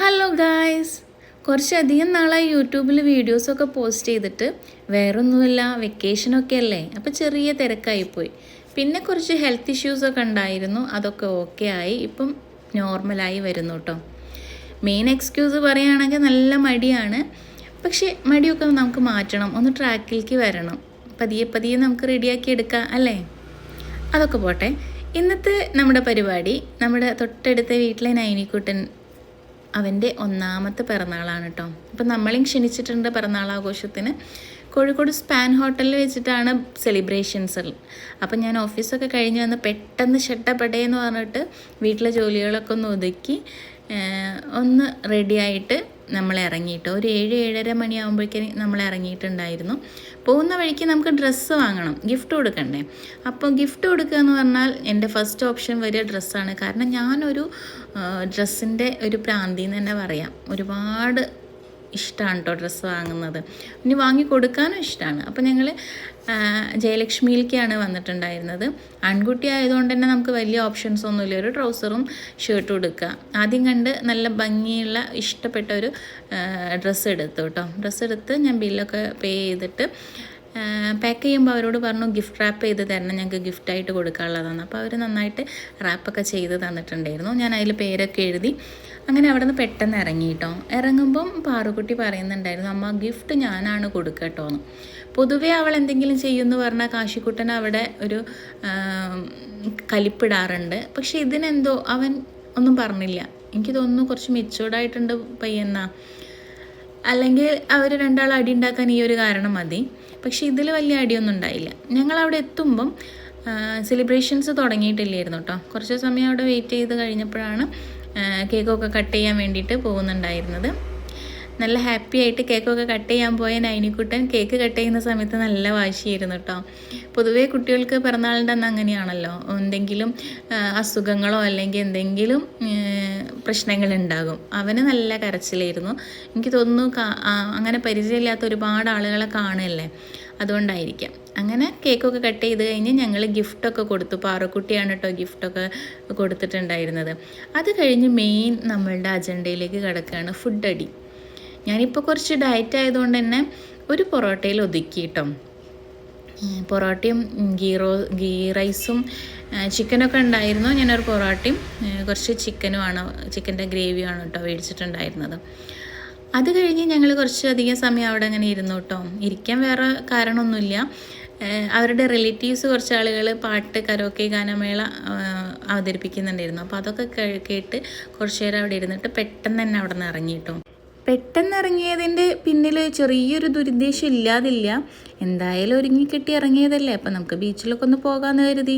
Hello guys കുറച്ചധികം നാളായി യൂട്യൂബിൽ വീഡിയോസൊക്കെ പോസ്റ്റ് ചെയ്തിട്ട് വേറൊന്നുമില്ല വെക്കേഷനൊക്കെ അല്ലേ? അപ്പോൾ ചെറിയ തിരക്കായിപ്പോയി പിന്നെ കുറച്ച് ഹെൽത്ത് ഇഷ്യൂസൊക്കെ ഉണ്ടായിരുന്നു അതൊക്കെ ഓക്കെ ആയി. ഇപ്പം നോർമലായി വരുന്നു കേട്ടോ മെയിൻ എക്സ്ക്യൂസ് പറയുകയാണെങ്കിൽ നല്ല മടിയാണ്. പക്ഷേ മടിയൊക്കെ നമുക്ക് മാറ്റണം ഒന്ന് ട്രാക്കിലേക്ക് വരണം. പതിയെ പതിയെ നമുക്ക് റെഡിയാക്കി എടുക്കാം അല്ലേ? അതൊക്കെ പോട്ടെ. ഇന്നത്തെ നമ്മുടെ പരിപാടി നമ്മുടെ തൊട്ടടുത്ത വീട്ടിലെ നൈനിക്കുട്ടൻ അവന്റെ ഒന്നാമത്തെ പിറന്നാളാണ് കേട്ടോ അപ്പം നമ്മളും ക്ഷണിച്ചിട്ടുണ്ട് പിറന്നാൾ ആഘോഷത്തിന് കോഴിക്കോട് സ്പാൻ ഹോട്ടലിൽ വെച്ചിട്ടാണ് സെലിബ്രേഷൻസ് അപ്പം ഞാൻ ഓഫീസൊക്കെ കഴിഞ്ഞ് വന്ന് പെട്ടെന്ന് ഷട്ടപ്പെടേ എന്ന് പറഞ്ഞിട്ട് വീട്ടിലെ ജോലികളൊക്കെ ഒന്ന് ഒതുക്കി ഒന്ന് റെഡിയായിട്ട് നമ്മൾ ഇറങ്ങിയിട്ട് ഒരു ഏഴ് ഏഴര മണിയാകുമ്പോഴേക്കും നമ്മൾ ഇറങ്ങിയിട്ടുണ്ടായിരുന്നു. പോകുന്ന വഴിക്ക് നമുക്ക് ഡ്രസ്സ് വാങ്ങണം. ഗിഫ്റ്റ് കൊടുക്കണ്ടേ? അപ്പോൾ ഗിഫ്റ്റ് കൊടുക്കുക എന്ന് പറഞ്ഞാൽ എന്റെ ഫസ്റ്റ് ഓപ്ഷൻ വരിക ഡ്രസ്സാണ് കാരണം ഞാനൊരു ഡ്രസ്സിന്റെ ഒരു പ്രാന്തി എന്ന് തന്നെ പറയാം. ഒരുപാട് ഇഷ്ടമാണ് കേട്ടോ ഡ്രസ്സ് വാങ്ങുന്നത്. ഇനി വാങ്ങി കൊടുക്കാനും ഇഷ്ടമാണ് അപ്പോൾ ഞങ്ങൾ ജയലക്ഷ്മിയിലേക്കാണ് വന്നിട്ടുണ്ടായിരുന്നത്. ആൺകുട്ടി ആയതുകൊണ്ട് തന്നെ നമുക്ക് വലിയ ഓപ്ഷൻസ് ഒന്നുമില്ല. ഒരു ട്രൗസറും ഷർട്ടും എടുക്കുക. ആദ്യം കണ്ട് നല്ല ഭംഗിയുള്ള ഇഷ്ടപ്പെട്ട ഒരു ഡ്രസ്സ് എടുത്തു കേട്ടോ. ഡ്രസ്സ് എടുത്ത് ഞാൻ ബില്ലൊക്കെ പേ ചെയ്തിട്ട് പാക്ക് ചെയ്യുമ്പോൾ അവരോട് പറഞ്ഞു ഗിഫ്റ്റ് റാപ്പ് ചെയ്ത് തരണം ഞങ്ങൾക്ക് ഗിഫ്റ്റായിട്ട് കൊടുക്കാനുള്ളതാണ്. അപ്പോൾ അവർ നന്നായിട്ട് റാപ്പൊക്കെ ചെയ്ത് തന്നിട്ടുണ്ടായിരുന്നു. ഞാൻ അതിൽ പേരൊക്കെ എഴുതി അങ്ങനെ അവിടെ നിന്ന് പെട്ടെന്ന് ഇറങ്ങി കേട്ടോ ഇറങ്ങുമ്പം പാറുക്കുട്ടി പറയുന്നുണ്ടായിരുന്നു അമ്മ ഗിഫ്റ്റ് ഞാനാണ് കൊടുക്കട്ടോന്ന്. കേട്ടോ എന്ന് പൊതുവേ അവൾ എന്തെങ്കിലും ചെയ്യുമെന്ന് പറഞ്ഞാൽ കാശിക്കുട്ടൻ അവിടെ ഒരു കലിപ്പിടാറുണ്ട്. പക്ഷെ ഇതിനെന്തോ അവൻ ഒന്നും പറഞ്ഞില്ല. എനിക്ക് തോന്നുന്നു കുറച്ച് മെച്ചൂർഡായിട്ടുണ്ട് പയ്യെന്നാ അല്ലെങ്കിൽ അവർ രണ്ടാൾ അടി ഉണ്ടാക്കാൻ ഈ ഒരു കാരണം മതി. പക്ഷേ ഇതിൽ വലിയ അടിയൊന്നും ഉണ്ടായില്ല. ഞങ്ങൾ അവിടെ എത്തുമ്പം സെലിബ്രേഷൻസ് തുടങ്ങിയിട്ടില്ലായിരുന്നു കേട്ടോ. കുറച്ച് സമയം അവിടെ വെയിറ്റ് ചെയ്ത് കഴിഞ്ഞപ്പോഴാണ് കേക്കൊക്കെ കട്ട് ചെയ്യാൻ വേണ്ടിയിട്ട് പോകുന്നുണ്ടായിരുന്നത്. നല്ല ഹാപ്പി ആയിട്ട് കേക്കൊക്കെ കട്ട് ചെയ്യാൻ പോയ നൈനിക്കുട്ടൻ കേക്ക് കട്ട് ചെയ്യുന്ന സമയത്ത് നല്ല വാശിയായിരുന്നു കേട്ടോ. പൊതുവേ കുട്ടികൾക്ക് പിറന്നാളിന്റെ അന്ന് അങ്ങനെയാണല്ലോ. എന്തെങ്കിലും അസുഖങ്ങളോ അല്ലെങ്കിൽ എന്തെങ്കിലും പ്രശ്നങ്ങൾ ഉണ്ടാകും അവന് നല്ല കരച്ചിലായിരുന്നു. എനിക്ക് തോന്നുന്നു അങ്ങനെ പരിചയമില്ലാത്ത ഒരുപാട് ആളുകളെ കാണുകയല്ലേ? അതുകൊണ്ടായിരിക്കാം. അങ്ങനെ കേക്കൊക്കെ കട്ട് ചെയ്ത് കഴിഞ്ഞ് ഞങ്ങൾ ഗിഫ്റ്റൊക്കെ കൊടുത്തു. പാറക്കുട്ടിയാണ് കേട്ടോ ഗിഫ്റ്റൊക്കെ കൊടുത്തിട്ടുണ്ടായിരുന്നത്. അത് കഴിഞ്ഞ് മെയിൻ നമ്മളുടെ അജണ്ടയിലേക്ക് കിടക്കുകയാണ് ഫുഡ് അടി ഞാനിപ്പോൾ കുറച്ച് ഡയറ്റ് ആയതുകൊണ്ട് തന്നെ ഒരു പൊറോട്ടയിൽ ഒതുക്കി കേട്ടോ പൊറോട്ടയും ഗീറോ ഗീ റൈസും ചിക്കനൊക്കെ ഉണ്ടായിരുന്നു. ഞാനൊരു പൊറോട്ടയും കുറച്ച് ചിക്കനുമാണ് ചിക്കന്റെ ഗ്രേവിയാണ് കേട്ടോ മേടിച്ചിട്ടുണ്ടായിരുന്നത് അത് കഴിഞ്ഞ് ഞങ്ങൾ കുറച്ചധികം സമയം അവിടെ അങ്ങനെ ഇരുന്നു കേട്ടോ. ഇരിക്കാൻ വേറെ കാരണമൊന്നുമില്ല. അവരുടെ റിലേറ്റീവ്സ് കുറച്ച് ആളുകൾ പാട്ട് കരോക്കെ ഗാനമേള അവതരിപ്പിക്കുന്നുണ്ടായിരുന്നു. അപ്പോൾ അതൊക്കെ കേട്ട് കുറച്ച് നേരം അവിടെ ഇരുന്നിട്ട് പെട്ടെന്ന് തന്നെ അവിടെ നിന്ന് ഇറങ്ങി കേട്ടോ. പെട്ടെന്ന് ഇറങ്ങിയതിന്റെ പിന്നിൽ ചെറിയൊരു ദുരുദ്ദേശം ഇല്ലാതില്ല. എന്തായാലും ഒരുങ്ങിക്കെട്ടി ഇറങ്ങിയതല്ലേ. അപ്പം നമുക്ക് ബീച്ചിലൊക്കെ ഒന്ന് പോകാമെന്ന് കരുതി.